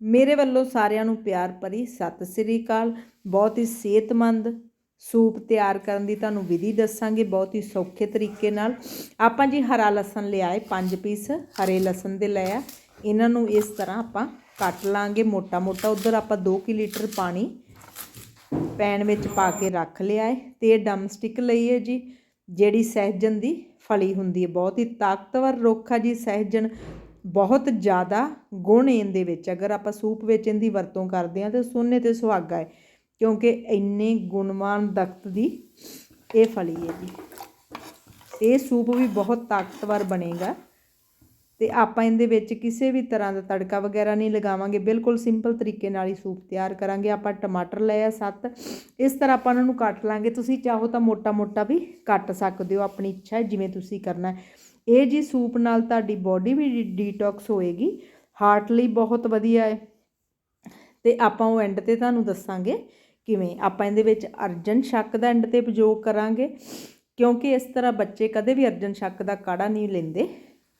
ਮੇਰੇ ਵੱਲੋਂ ਸਾਰਿਆਂ ਨੂੰ ਪਿਆਰ ਭਰੀ ਸਤਿ ਸ੍ਰੀ ਅਕਾਲ। ਬਹੁਤ ਹੀ ਸਿਹਤਮੰਦ ਸੂਪ ਤਿਆਰ ਕਰਨ ਦੀ ਤੁਹਾਨੂੰ ਵਿਧੀ ਦੱਸਾਂਗੇ ਬਹੁਤ ਹੀ ਸੌਖੇ ਤਰੀਕੇ ਨਾਲ। ਆਪਾਂ ਜੀ ਹਰਾ ਲਸਣ ਲਿਆਏ 5 ਪੀਸ ਹਰੇ ਲਸਣ ਦੇ ਲਿਆ ਇਹਨਾਂ ਨੂੰ ਇਸ ਤਰ੍ਹਾਂ ਆਪਾਂ ਕੱਟ ਲਾਂਗੇ ਮੋਟਾ ਮੋਟਾ ਉਧਰ ਆਪਾਂ 2 ਕਿ ਲੀਟਰ ਪਾਣੀ ਪੈਨ ਵਿੱਚ ਪਾ ਕੇ ਰੱਖ ਲਿਆ ਹੈ ਤੇ ਇਹ ਡਮ ਸਟਿਕ ਲਈ ਹੈ ਜੀ, ਜਿਹੜੀ ਸਹਿਜਨ ਦੀ ਫਲੀ ਹੁੰਦੀ ਹੈ ਬਹੁਤ ਹੀ ਤਾਕਤਵਰ ਰੁੱਖ ਆ ਜੀ, ਸਹਿਜਨ ਬਹੁਤ ਜ਼ਿਆਦਾ ਗੁਣ ਇਹਦੇ ਵਿੱਚ, ਅਗਰ ਆਪਾਂ ਸੂਪ ਵਿੱਚ ਇਹਦੀ ਵਰਤੋਂ ਕਰਦੇ ਹਾਂ ਤਾਂ ਸੋਨੇ ਤੇ ਸੁਹਾਗਾ ਹੈ, ਕਿਉਂਕਿ ਇੰਨੇ ਗੁਣਵਾਨ ਦਖਤ ਦੀ ਇਹ ਫਲੀ ਹੈ ਜੀ। ਇਹ ਸੂਪ ਵੀ ਬਹੁਤ ਤਾਕਤਵਰ ਬਣੇਗਾ ਤੇ ਆਪਾਂ ਇਹਦੇ ਵਿੱਚ ਕਿਸੇ ਵੀ ਤਰ੍ਹਾਂ ਦਾ ਤੜਕਾ ਵਗੈਰਾ ਨਹੀਂ ਲਗਾਵਾਂਗੇ, ਬਿਲਕੁਲ ਸਿੰਪਲ ਤਰੀਕੇ ਨਾਲ ਹੀ ਸੂਪ ਤਿਆਰ ਕਰਾਂਗੇ। ਆਪਾਂ ਟਮਾਟਰ ਲਏ ਆ ਸੱਤ, ਇਸ ਤਰ੍ਹਾਂ ਆਪਾਂ ਉਹਨਾਂ ਨੂੰ ਕੱਟ ਲਾਂਗੇ। ਤੁਸੀਂ ਚਾਹੋ ਤਾਂ ਮੋਟਾ-ਮੋਟਾ ਵੀ ਕੱਟ ਸਕਦੇ ਹੋ, ਆਪਣੀ ਇੱਛਾ ਹੈ, ਜਿਵੇਂ ਤੁਸੀਂ ਕਰਨਾ ਹੈ। ਇਹ ਜੀ ਸੂਪ ਨਾਲ ਤੁਹਾਡੀ ਬਾਡੀ ਵੀ ਡੀਟੌਕਸ ਹੋਏਗੀ ਹਾਰਟ ਲਈ ਬਹੁਤ ਵਧੀਆ ਹੈ। ਤੇ ਆਪਾਂ ਉਹ ਐਂਡ ਤੇ ਤੁਹਾਨੂੰ ਦੱਸਾਂਗੇ ਕਿਵੇਂ ਆਪਾਂ ਇਹਦੇ ਵਿੱਚ ਅਰਜਨ ਸ਼ੱਕ ਦਾ ਐਂਡ ਤੇ ਉਪਯੋਗ ਕਰਾਂਗੇ, ਕਿਉਂਕਿ ਇਸ ਤਰ੍ਹਾਂ ਬੱਚੇ ਕਦੇ ਵੀ ਅਰਜਨ ਸ਼ੱਕ ਦਾ ਕਾੜਾ ਨਹੀਂ ਲੈਂਦੇ।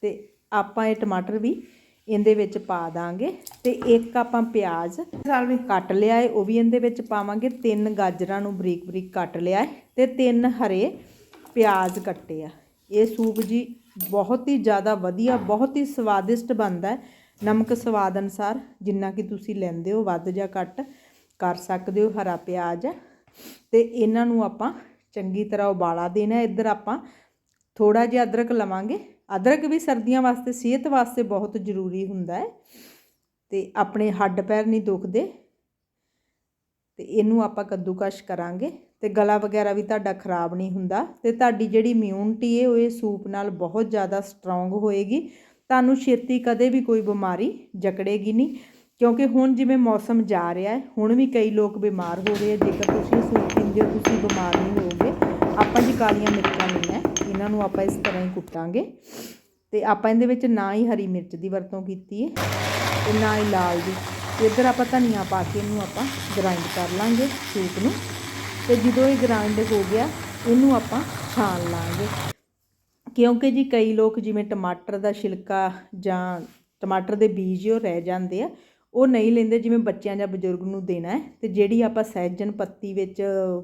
ਤੇ ਆਪਾਂ ਇਹ ਟਮਾਟਰ ਵੀ ਇਹਦੇ ਵਿੱਚ ਪਾ ਦਾਂਗੇ ਤੇ ਇੱਕ ਆਪਾਂ ਪਿਆਜ਼ ਸਾਲ ਕੱਟ ਲਿਆ ਹੈ, ਉਹ ਵੀ ਇਹਦੇ ਵਿੱਚ ਪਾਵਾਂਗੇ। ਤਿੰਨ ਗਾਜਰਾਂ ਨੂੰ ਬਰੀਕ ਬਰੀਕ ਕੱਟ ਲਿਆ ਹੈ ਤੇ ਤਿੰਨ ਹਰੇ ਪਿਆਜ਼ ਕੱਟੇ ਆ। ਇਹ ਸੂਪ ਜੀ ਬਹੁਤ ਹੀ ਜ਼ਿਆਦਾ ਵਧੀਆ, ਬਹੁਤ ਹੀ ਸਵਾਦਿਸ਼ਟ ਬਣਦਾ ਨਮਕ ਸਵਾਦ ਅਨੁਸਾਰ ਜਿੰਨਾ ਕਿ ਤੁਸੀਂ ਲੈਂਦੇ ਹੋ, ਵੱਧ ਜਾਂ ਘੱਟ ਕਰ ਸਕਦੇ ਹੋ ਹਰਾ ਪਿਆਜ਼। ਤੇ ਇਹਨਾਂ ਨੂੰ ਆਪਾਂ ਚੰਗੀ ਤਰ੍ਹਾਂ ਉਬਾਲਾ ਦੇਣਾ। ਇੱਧਰ ਆਪਾਂ ਥੋੜਾ ਜਿਹਾ ਅਦਰਕ ਲਵਾਂਗੇ। ਅਦਰਕ ਵੀ ਸਰਦੀਆਂ ਵਾਸਤੇ, ਸਿਹਤ ਵਾਸਤੇ ਬਹੁਤ ਜ਼ਰੂਰੀ ਹੁੰਦਾ ਹੈ। ਤੇ ਆਪਣੇ ਹੱਡ ਪੈਰ ਨਹੀਂ ਦੁਖਦੇ। ਅਤੇ ਇਹਨੂੰ ਆਪਾਂ ਕੱਦੂਕਸ਼ ਕਰਾਂਗੇ ਅਤੇ ਗਲਾ ਵਗੈਰਾ ਵੀ ਤੁਹਾਡਾ ਖਰਾਬ ਨਹੀਂ ਹੁੰਦਾ ਅਤੇ ਤੁਹਾਡੀ ਜਿਹੜੀ ਇਮਿਊਨਿਟੀ ਹੈ ਉਹ ਇਹ ਸੂਪ ਨਾਲ ਬਹੁਤ ਜ਼ਿਆਦਾ ਸਟਰੋਂਗ ਹੋਏਗੀ। ਤੁਹਾਨੂੰ ਛੇਤੀ ਕਦੇ ਵੀ ਕੋਈ ਬਿਮਾਰੀ ਜਕੜੇਗੀ ਨਹੀਂ, ਕਿਉਂਕਿ ਹੁਣ ਜਿਵੇਂ ਮੌਸਮ ਜਾ ਰਿਹਾ ਹੈ, ਹੁਣ ਵੀ ਕਈ ਲੋਕ ਬਿਮਾਰ ਹੋ ਰਹੇ ਆ, ਜੇਕਰ ਤੁਸੀਂ ਸੂਪ ਪੀਂਦੇ ਹੋ, ਤੁਸੀਂ ਬਿਮਾਰ ਨਹੀਂ ਹੋਵੋਗੇ। ਆਪਾਂ ਜੀ ਕਾਲੀਆਂ ਮਿਰਚਾਂ ਲਈਆਂ ਇਹਨਾਂ ਨੂੰ ਆਪਾਂ ਇਸ ਤਰ੍ਹਾਂ ਹੀ ਕੁੱਟਾਂਗੇ। ਤੇ ਆਪਾਂ ਇਹਦੇ ਵਿੱਚ ਨਾ ਹੀ ਹਰੀ ਮਿਰਚ ਦੀ ਵਰਤੋਂ ਕੀਤੀ ਹੈ ਤੇ ਨਾ ਹੀ ਲਾਲ ਦੀ। ਇੱਧਰ ਆਪਾਂ ਧਨੀਆ ਪਾ ਕੇ ਇਹਨੂੰ ਆਪਾਂ ਗ੍ਰਾਈਂਡ ਕਰ ਲਾਂਗੇ ਸੂਪ ਨੂੰ। ਤੇ ਜਦੋਂ ਇਹ ਗ੍ਰਾਈਂਡ ਹੋ ਗਿਆ, ਇਹਨੂੰ ਆਪਾਂ ਛਾਣ ਲਾਂਗੇ। ਕਿਉਂਕਿ ਜੀ ਕਈ ਲੋਕ ਜਿਵੇਂ ਟਮਾਟਰ ਦਾ ਛਿਲਕਾ ਜਾਂ ਟਮਾਟਰ ਦੇ ਬੀਜ ਉਹ ਰਹਿ ਜਾਂਦੇ ਆ, ਉਹ ਨਹੀਂ ਲੈਂਦੇ ਜਿਵੇਂ ਬੱਚਿਆਂ ਜਾਂ ਬਜ਼ੁਰਗ ਨੂੰ ਦੇਣਾ ਹੈ। ਤੇ ਜਿਹੜੀ ਆਪਾਂ ਸਹਿਜਨ ਪੱਤੀ ਵਿੱਚ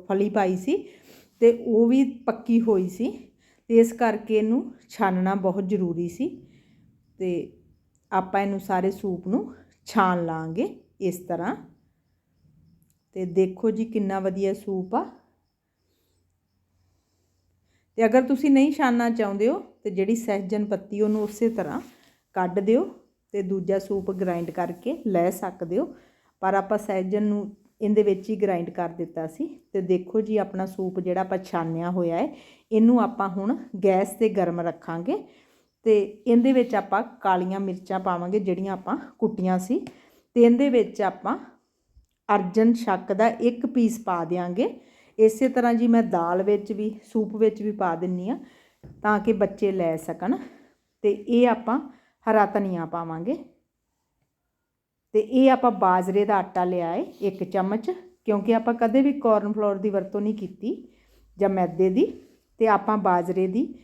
ਫਲੀ ਪਾਈ ਸੀ, ਤੇ ਉਹ ਵੀ ਪੱਕੀ ਹੋਈ ਸੀ। ਤੇ ਇਸ ਕਰਕੇ ਇਹਨੂੰ ਛਾਨਣਾ ਬਹੁਤ ਜ਼ਰੂਰੀ ਸੀ। ਤੇ ਆਪਾਂ ਇਹਨੂੰ ਸਾਰੇ ਸੂਪ ਨੂੰ ਛਾਣ ਲਾਂਗੇ ਇਸ ਤਰ੍ਹਾਂ। ਤੇ ਦੇਖੋ ਜੀ ਕਿੰਨਾ ਵਧੀਆ ਸੂਪ ਆ। ਤੇ ਅਗਰ ਤੁਸੀਂ ਨਹੀਂ ਛਾਨਣਾ ਚਾਹੁੰਦੇ ਹੋ, ਤੇ ਜਿਹੜੀ ਸਹਿਜਨ ਪੱਤੀ ਉਹਨੂੰ ਉਸੇ ਤਰ੍ਹਾਂ ਕੱਢ ਦਿਓ ਤੇ ਦੂਜਾ ਸੂਪ ਗ੍ਰਾਈਂਡ ਕਰਕੇ ਲੈ ਸਕਦੇ ਹੋ। ਪਰ ਆਪਾਂ ਸਹਿਜਨ ਨੂੰ ਇਹਦੇ ਵਿੱਚ ਹੀ ਗ੍ਰਾਈਂਡ ਕਰ ਦਿੱਤਾ ਸੀ। ਤੇ ਦੇਖੋ ਜੀ ਆਪਣਾ ਸੂਪ ਜਿਹੜਾ ਆਪਾਂ ਛਾਨਿਆ ਹੋਇਆ ਹੈ, ਇਹਨੂੰ ਆਪਾਂ ਹੁਣ ਗੈਸ ਤੇ ਗਰਮ ਰੱਖਾਂਗੇ। ਤੇ ਇਹਦੇ ਵਿੱਚ ਆਪਾਂ ਕਾਲੀਆਂ ਮਿਰਚਾਂ ਪਾਵਾਂਗੇ, ਜਿਹੜੀਆਂ ਆਪਾਂ ਕੁੱਟੀਆਂ ਸੀ। ਤੇ ਇਹਦੇ ਵਿੱਚ ਆਪਾਂ ਅਰਜਨ ਸ਼ੱਕ ਦਾ ਇੱਕ ਪੀਸ ਪਾ ਦਿਆਂਗੇ। ਇਸੇ ਤਰ੍ਹਾਂ ਜੀ ਮੈਂ ਦਾਲ ਵਿੱਚ ਵੀ, ਸੂਪ ਵਿੱਚ ਵੀ ਪਾ ਦਿੰਨੀ ਆ, ਤਾਂ ਕਿ ਬੱਚੇ ਲੈ ਸਕਣ। ਤੇ ਇਹ ਆਪਾਂ ਹਰਾ ਧਨੀਆ ਪਾਵਾਂਗੇ। ਤੇ ਇਹ ਆਪਾਂ ਬਾਜਰੇ ਦਾ ਆਟਾ ਲਿਆ ਏ ਇੱਕ ਚਮਚ, ਕਿਉਂਕਿ ਆਪਾਂ ਕਦੇ ਵੀ ਕਾਰਨ ਫਲੋਰ ਦੀ ਵਰਤੋਂ ਨਹੀਂ ਕੀਤੀ ਜਾਂ ਮੈਦੇ ਦੀ। ਤੇ ਆਪਾਂ ਬਾਜਰੇ ਦੀ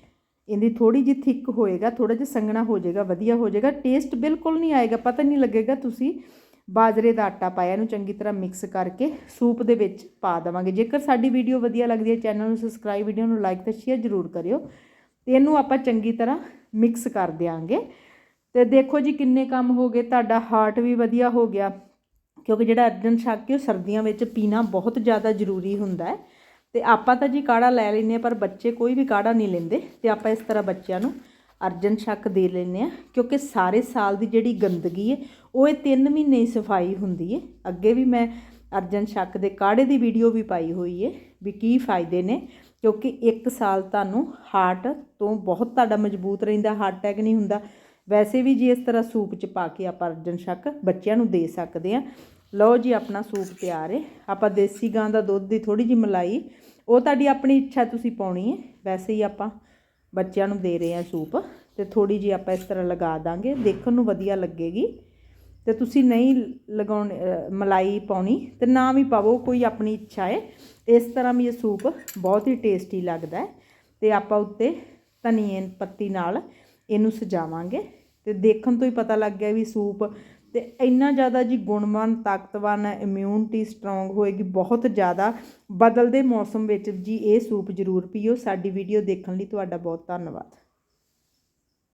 ਇਹਦੀ ਥੋੜੀ ਜਿਹੀ ਥਿੱਕ ਹੋਏਗਾ ਥੋੜਾ ਜਿਹਾ ਸੰਘਣਾ ਹੋ ਜਾਏਗਾ, ਵਧੀਆ ਹੋ ਜਾਏਗਾ ਟੇਸਟ ਬਿਲਕੁਲ ਨਹੀਂ ਆਏਗਾ, ਪਤਾ ਨਹੀਂ ਲੱਗੇਗਾ ਤੁਸੀਂ। ਬਾਜਰੇ ਦਾ ਆਟਾ ਪਾਇਆ, ਇਹਨੂੰ ਚੰਗੀ ਤਰ੍ਹਾਂ ਮਿਕਸ ਕਰਕੇ ਸੂਪ ਦੇ ਵਿੱਚ ਪਾ ਦੇਵਾਂਗੇ। ਜੇਕਰ ਸਾਡੀ ਵੀਡੀਓ ਵਧੀਆ ਲੱਗਦੀ ਹੈ ਚੈਨਲ ਨੂੰ ਸਬਸਕ੍ਰਾਈਬ ਵੀਡੀਓ ਨੂੰ ਲਾਈਕ ਤੇ ਸ਼ੇਅਰ ਜ਼ਰੂਰ ਕਰਿਓ। ਤੇ ਇਹਨੂੰ ਆਪਾਂ ਚੰਗੀ ਤਰ੍ਹਾਂ ਮਿਕਸ ਕਰ ਦਿਆਂਗੇ। ਤੇ ਦੇਖੋ ਜੀ ਕਿੰਨੇ ਕੰਮ ਹੋ ਗਏ, ਤੁਹਾਡਾ ਹਾਰਟ ਵੀ ਵਧੀਆ ਹੋ ਗਿਆ। ਕਿਉਂਕਿ ਜਿਹੜਾ ਅਰਜਨ ਛੱਕ ਉਹ ਸਰਦੀਆਂ ਵਿੱਚ ਪੀਣਾ ਬਹੁਤ ਜ਼ਿਆਦਾ ਜ਼ਰੂਰੀ ਹੁੰਦਾ ਹੈ। ਤੇ ਆਪਾਂ ਤਾਂ ਜੀ ਕਾੜਾ ਲੈ ਲੈਂਦੇ ਆ ਪਰ ਬੱਚੇ ਕੋਈ ਵੀ ਕਾੜਾ ਨਹੀਂ ਲੈਂਦੇ। ਤੇ ਆਪਾਂ ਇਸ ਤਰ੍ਹਾਂ ਬੱਚਿਆਂ ਨੂੰ ਅਰਜਨ ਛੱਕ ਦੇ ਲੈਂਦੇ ਆ ਕਿਉਂਕਿ ਸਾਰੇ ਸਾਲ ਦੀ ਜਿਹੜੀ ਗੰਦਗੀ ਹੈ, ਉਹ ਇਹ 3 ਮਹੀਨੇ ਹੀ ਸਫ਼ਾਈ ਹੁੰਦੀ ਹੈ। ਅੱਗੇ ਵੀ ਮੈਂ ਅਰਜਨ ਛੱਕ ਦੇ ਕਾੜੇ ਦੀ ਵੀਡੀਓ ਵੀ ਪਾਈ ਹੋਈ ਹੈ ਵੀ ਕੀ ਫਾਇਦੇ ਨੇ, ਕਿਉਂਕਿ 1 ਸਾਲ ਤੁਹਾਨੂੰ ਹਾਰਟ ਤੋਂ ਬਹੁਤ ਤੁਹਾਡਾ ਮਜ਼ਬੂਤ ਰਹਿੰਦਾ, ਹਾਰਟ ਅਟੈਕ ਨਹੀਂ ਹੁੰਦਾ। ਵੈਸੇ ਵੀ ਜੀ ਇਸ ਤਰ੍ਹਾਂ ਸੂਪ ਚ ਪਾ ਕੇ ਆਪਾਂ ਅਰਜਨ ਸ਼ੱਕ ਬੱਚਿਆਂ ਨੂੰ ਦੇ ਸਕਦੇ ਆ ਲਓ ਜੀ, ਆਪਣਾ ਸੂਪ ਤਿਆਰ ਹੈ। ਆਪਾਂ ਦੇਸੀ ਗਾਂ ਦਾ ਦੁੱਧ ਦੀ ਥੋੜੀ ਜਿਹੀ ਮਲਾਈ ਉਹ ਤੁਹਾਡੀ ਆਪਣੀ ਇੱਛਾ ਤੁਸੀਂ ਪਾਉਣੀ ਹੈ। ਵੈਸੇ ਹੀ ਆਪਾਂ ਬੱਚਿਆਂ ਨੂੰ ਦੇ ਰਹੇ ਹਾਂ ਸੂਪ ਤੇ ਥੋੜੀ ਜਿਹੀ ਆਪਾਂ ਇਸ ਤਰ੍ਹਾਂ ਲਗਾ ਦਾਂਗੇ। ਦੇਖਣ ਨੂੰ ਵਧੀਆ ਲੱਗੇਗੀ। ਤੇ ਤੁਸੀਂ ਨਹੀਂ ਲਗਾਉਣ ਮਲਾਈ ਪਾਉਣੀ ਤੇ ਨਾ ਵੀ ਪਾਵੋ ਕੋਈ ਆਪਣੀ ਇੱਛਾ ਹੈ। ਇਸ ਤਰ੍ਹਾਂ ਵੀ ਇਹ ਸੂਪ ਬਹੁਤ ਹੀ ਟੇਸਟੀ ਲੱਗਦਾ ਹੈ ਤੇ ਆਪਾਂ ਉੱਤੇ ਧਨੀਏ ਪੱਤੀ ਨਾਲ ਇਹਨੂੰ ਸਜਾਵਾਂਗੇ। ਤੇ ਦੇਖਣ ਤੋਂ ਹੀ ਪਤਾ ਲੱਗ ਗਿਆ ਵੀ ਸੂਪ ਅਤੇ ਇੰਨਾ ਜ਼ਿਆਦਾ ਜੀ ਗੁਣਵਾਨ, ਤਾਕਤਵਾਨ ਹੈ ਇਮਿਊਨਿਟੀ ਸਟਰੋਂਗ ਹੋਏਗੀ, ਬਹੁਤ ਜ਼ਿਆਦਾ ਬਦਲਦੇ ਮੌਸਮ ਵਿੱਚ ਜੀ ਇਹ ਸੂਪ ਜ਼ਰੂਰ ਪੀਓ। ਸਾਡੀ ਵੀਡੀਓ ਦੇਖਣ ਲਈ ਤੁਹਾਡਾ ਬਹੁਤ ਧੰਨਵਾਦ।